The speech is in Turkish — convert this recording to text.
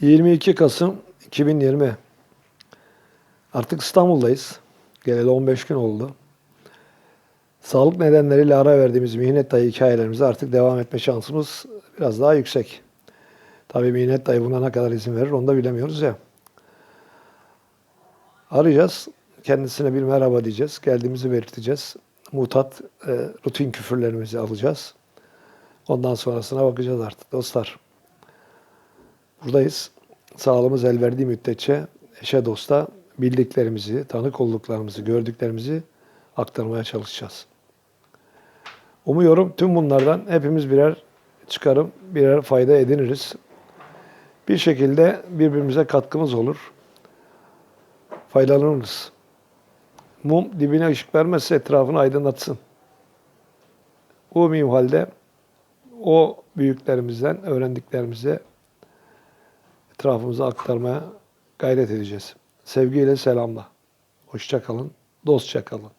22 Kasım 2020. Artık İstanbul'dayız. Geleli 15 gün oldu. Sağlık nedenleriyle ara verdiğimiz Mihnet Dayı hikayelerimize artık devam etme şansımız biraz daha yüksek. Tabii Mihnet Dayı buna ne kadar izin verir onu da bilemiyoruz ya. Arayacağız. Kendisine bir merhaba diyeceğiz. Geldiğimizi belirteceğiz. Mutat e, rutin küfürlerimizi alacağız. Ondan sonrasına bakacağız artık dostlar. Buradayız. Sağlığımız el verdiği müddetçe eşe dosta bildiklerimizi, tanık olduklarımızı, gördüklerimizi aktarmaya çalışacağız. Umuyorum tüm bunlardan hepimiz birer çıkarım, birer fayda ediniriz. Bir şekilde birbirimize katkımız olur. Faydalanırız. Mum dibine ışık vermezse etrafını aydınlatsın. Bu halde o büyüklerimizden öğrendiklerimize etrafımıza aktarmaya gayret edeceğiz. Sevgiyle selamla. Hoşça kalın, dostça kalın.